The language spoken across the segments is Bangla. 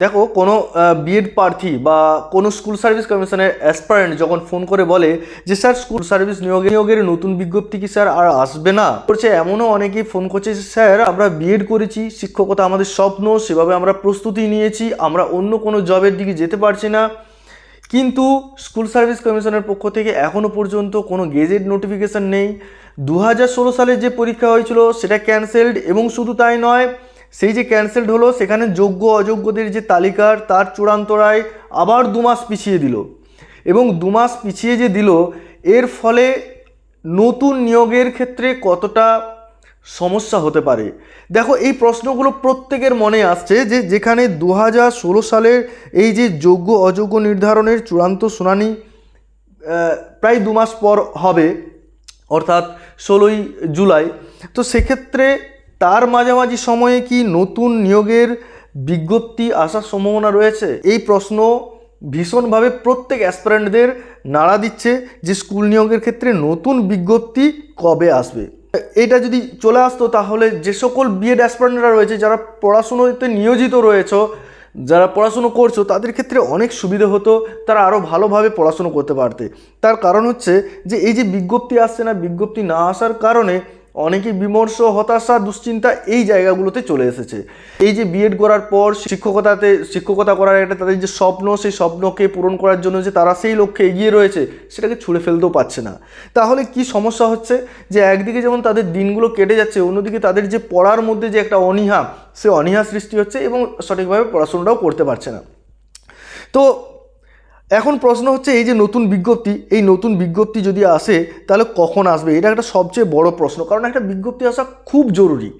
দেখো কোনো বিএড প্রার্থী বা কোনো স্কুল সার্ভিস কমিশনের অ্যাসপারেন্ট যখন ফোন করে বলে যে স্যার স্কুল সার্ভিস নিয়োগে নিয়োগের নতুন বিজ্ঞপ্তি কি স্যার আর আসবে না? করছে এমনও অনেকেই ফোন করছে যে, স্যার আমরা বিএড করেছি শিক্ষকতা আমাদের স্বপ্ন সেভাবে আমরা প্রস্তুতি নিয়েছি আমরা অন্য কোনো জবের দিকে যেতে পারছি না। কিন্তু স্কুল সার্ভিস কমিশনের পক্ষ থেকে এখনও পর্যন্ত কোনো গেজেট নোটিফিকেশন নেই। দু হাজার ষোলো সালে যে পরীক্ষা হয়েছিল সেটা ক্যান্সেলড এবং শুধু তাই নয় সেই যে ক্যান্সেলড হলো, সেখানে যোগ্য অযোগ্যদের যে তালিকার তার চূড়ান্ত রায় আবার দু মাস পিছিয়ে দিল। এবং দু মাস পিছিয়ে যে দিল, এর ফলে নতুন নিয়োগের ক্ষেত্রে কতটা সমস্যা হতে পারে? দেখো, এই প্রশ্নগুলো প্রত্যেকের মনে আসছে যে যেখানে দু হাজার ষোলো সালের এই যে যোগ্য অযোগ্য নির্ধারণের চূড়ান্ত শুনানি প্রায় দু মাস পর হবে, অর্থাৎ ষোলোই জুলাই। তো সেক্ষেত্রে তার মাঝামাঝি সময়ে কি নতুন নিয়োগের বিজ্ঞপ্তি আসার সম্ভাবনা রয়েছে? এই প্রশ্ন ভীষণভাবে প্রত্যেক অ্যাসপারেন্টদের নাড়া দিচ্ছে যে স্কুল নিয়োগের ক্ষেত্রে নতুন বিজ্ঞপ্তি কবে আসবে। এটা যদি চলে আসতো তাহলে যে সকল বিএড অ্যাসপারেন্টরা রয়েছে, যারা পড়াশুনোতে নিয়োজিত রয়েছে, যারা পড়াশুনো করছ, তাদের ক্ষেত্রে অনেক সুবিধে হতো, তারা আরও ভালোভাবে পড়াশুনো করতে পারতে। তার কারণ হচ্ছে যে, এই যে বিজ্ঞপ্তি আসছে না, বিজ্ঞপ্তি না আসার কারণে অনেকেই বিমর্ষ, হতাশা, দুশ্চিন্তা এই জায়গাগুলোতে চলে এসেছে। এই যে বিএড করার পর শিক্ষকতাতে, শিক্ষকতা করার একটা তাদের যে স্বপ্ন, সেই স্বপ্নকে পূরণ করার জন্য যে তারা সেই লক্ষ্যে এগিয়ে রয়েছে, সেটাকে ছুঁড়ে ফেলতেও পারছে না। তাহলে কি সমস্যা হচ্ছে? যে একদিকে যেমন তাদের দিনগুলো কেটে যাচ্ছে, অন্যদিকে তাদের যে পড়ার মধ্যে যে একটা অনীহা, সে অনীহা সৃষ্টি হচ্ছে এবং সঠিকভাবে পড়াশোনাটাও করতে পারছে না। তো এখন প্রশ্ন হচ্ছে, এই যে নতুন বিজ্ঞপ্তি, এই নতুন বিজ্ঞপ্তি যদি আসে, তাহলে কখন আসবে? এটা একটা সবচেয়ে বড় প্রশ্ন, কারণ একটা বিজ্ঞপ্তি আসা খুব জরুরি।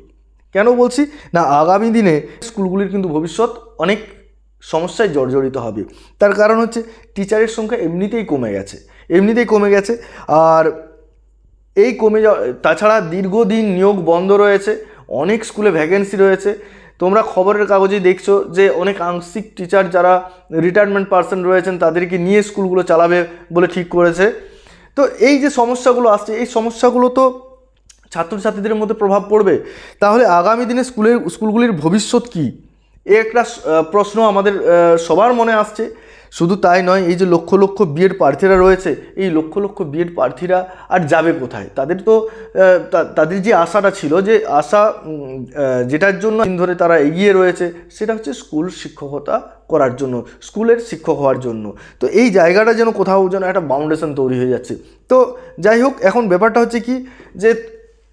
কেন বলছি? না, আগামী দিনে স্কুলগুলির কিন্তু ভবিষ্যৎ অনেক সমস্যায় জর্জরিত হবে। তার কারণ হচ্ছে, টিচারের সংখ্যা এমনিতেই কমে গেছে, এমনিতেই কমে গেছে। আর এই কমে যাওয়া, তাছাড়া দীর্ঘদিন নিয়োগ বন্ধ রয়েছে, অনেক স্কুলে ভ্যাকেন্সি রয়েছে। তোমরা খবরের কাগজে দেখছ যে অনেক আংশিক টিচার যারা রিটায়ারমেন্ট পার্সন রয়েছেন, তাদেরকে নিয়ে স্কুলগুলো চালাবে বলে ঠিক করেছে। তো এই যে সমস্যাগুলো আসছে, এই সমস্যাগুলো তো ছাত্রছাত্রীদের মধ্যে প্রভাব পড়বে। তাহলে আগামী দিনে স্কুলের, স্কুলগুলির ভবিষ্যৎ কী? একটা প্রশ্ন আমাদের সবার মনে আসছে। শুধু তাই নয়, এই যে লক্ষ লক্ষ বিএড প্রার্থীরা রয়েছে, এই লক্ষ লক্ষ বিএড প্রার্থীরা আর যাবে কোথায়? তাদের তো তাদের যে আশাটা ছিল যে আশা যেটার জন্য দিন ধরে তারা এগিয়ে রয়েছে, সেটা হচ্ছে স্কুল শিক্ষকতা করার জন্য, স্কুলের শিক্ষক হওয়ার জন্য। তো এই জায়গাটা যেন কোথাও যেন একটা বাউন্ডেশন তৈরি হয়ে যাচ্ছে। তো যাই হোক, এখন ব্যাপারটা হচ্ছে কি যে,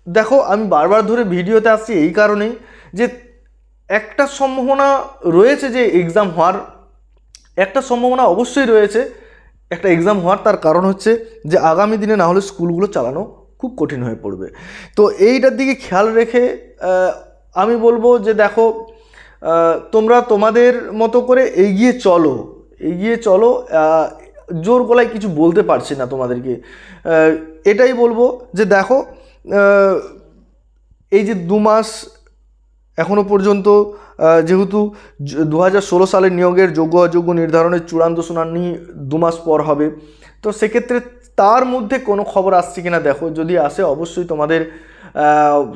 দেখো, আমি বারবার ধরে ভিডিওতে আসছি এই কারণেই যে একটা সম্ভাবনা রয়েছে যে এক্সাম হওয়ার একটা সম্ভাবনা অবশ্যই রয়েছে, একটা এক্সাম হওয়ার তার কারণ হচ্ছে যে আগামী দিনে না হলে স্কুলগুলো চালানো খুব কঠিন হয়ে পড়বে। তো এইটার দিকে খেয়াল রেখে আমি বলব যে দেখো তোমরা তোমাদের মতো করে এগিয়ে চলো এগিয়ে চলো জোর গলায় কিছু বলতে পারছি না তোমাদেরকে। এটাই বলব যে দেখো এই যে দু মাস এখনও পর্যন্ত যেহেতু দু হাজার ষোলো সালের নিয়োগের যোগ্য অযোগ্য নির্ধারণের চূড়ান্ত শুনানি দু মাস পর হবে। তো সেক্ষেত্রে তার মধ্যে কোনো খবর আসছে কিনা দেখো, যদি আসে অবশ্যই তোমাদের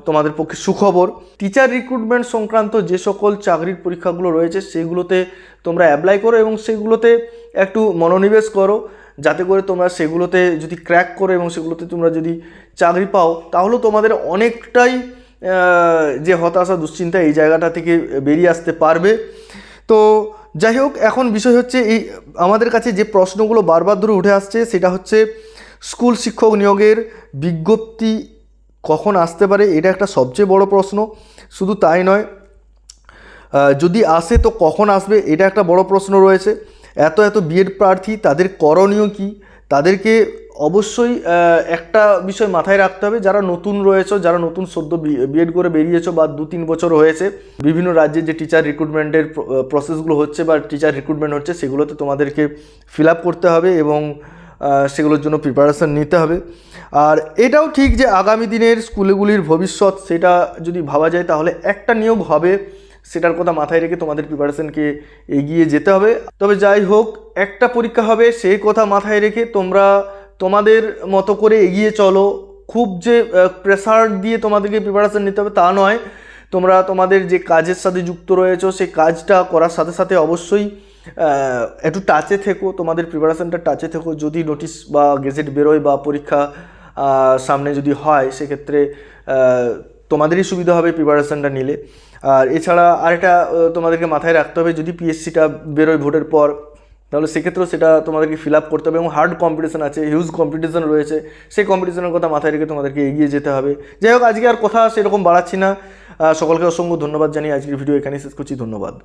তোমাদের পক্ষে সুখবর। টিচার রিক্রুটমেন্ট সংক্রান্ত যে সকল চাকরির পরীক্ষাগুলো রয়েছে, সেগুলোতে তোমরা অ্যাপ্লাই করো এবং সেগুলোতে একটু মনোনিবেশ করো, যাতে করে তোমরা সেগুলোতে যদি ক্র্যাক করো এবং সেগুলোতে তোমরা যদি চাকরি পাও, তাহলে তোমাদের অনেকটাই যে হতাশা, দুশ্চিন্তা এই জায়গাটা থেকে বেরিয়ে আসতে পারবে। তো যাই হোক, এখন বিষয় হচ্ছে এই আমাদের কাছে যে প্রশ্নগুলো বারবার ধরে উঠে আসছে, সেটা হচ্ছে স্কুল শিক্ষক নিয়োগের বিজ্ঞপ্তি কখন আসতে পারে? এটা একটা সবচেয়ে বড় প্রশ্ন। শুধু তাই নয় যদি আসে তো কখন আসবে? এটা একটা বড় প্রশ্ন রয়েছে। এত এত বিএড প্রার্থী, তাদের করণীয় কি? তাদেরকে অবশ্যই একটা বিষয় মাথায় রাখতে হবে, যারা নতুন রয়েছে, যারা নতুন সদ্য বিএড করে বেরিয়েছো বা দু তিন বছর হয়েছে, বিভিন্ন রাজ্যে যে টিচার রিক্রুটমেন্টের প্রসেসগুলো হচ্ছে বা টিচার রিক্রুটমেন্ট হচ্ছে, সেগুলোতে তোমাদেরকে ফিল করতে হবে এবং সেগুলোর জন্য প্রিপারেশন নিতে হবে। আর এটাও ঠিক যে আগামী দিনের স্কুলগুলির ভবিষ্যৎ, সেটা যদি ভাবা যায়, তাহলে একটা নিয়োগ হবে সেটার কথা মাথায় রেখে তোমাদের প্রিপারেশনকে এগিয়ে যেতে হবে। তবে যাই হোক, একটা পরীক্ষা হবে, সেই কথা মাথায় রেখে তোমরা তোমাদের মতো করে এগিয়ে চলো। খুব যে প্রেসার দিয়ে তোমাদেরকে প্রিপারেশন নিতে হবে তা নয়। তোমরা তোমাদের যে কাজের সাথে যুক্ত রয়েছো, সেই কাজটা করার সাথে সাথে অবশ্যই একটু টাচে থেকো। তোমাদের প্রিপারেশনটা টাচে থেকো। যদি নোটিশ বা গেজেট বেরোয় বা পরীক্ষা সামনে যদি হয়, সেক্ষেত্রে তোমাদেরই সুবিধা হবে প্রিপারেশানটা নিলে। আর এছাড়া আরেকটা তোমাদেরকে মাথায় রাখতে হবে, যদি পিএসসিটা বেরোয় ভোটের পর, তাহলে সেক্ষেত্রেও সেটা তোমাদেরকে ফিল আপ করতে হবে এবং হার্ড কম্পিটিশান আছে হিউজ কম্পিটিশান রয়েছে, সেই কম্পিটিশনের কথা মাথায় রেখে তোমাদেরকে এগিয়ে যেতে হবে। যাই হোক, আজকে আর কথা সেরকম বাড়াচ্ছি না। সকলকে অসংখ্য ধন্যবাদ জানিয়ে আজকের ভিডিও এখানেই শেষ করছি। ধন্যবাদ।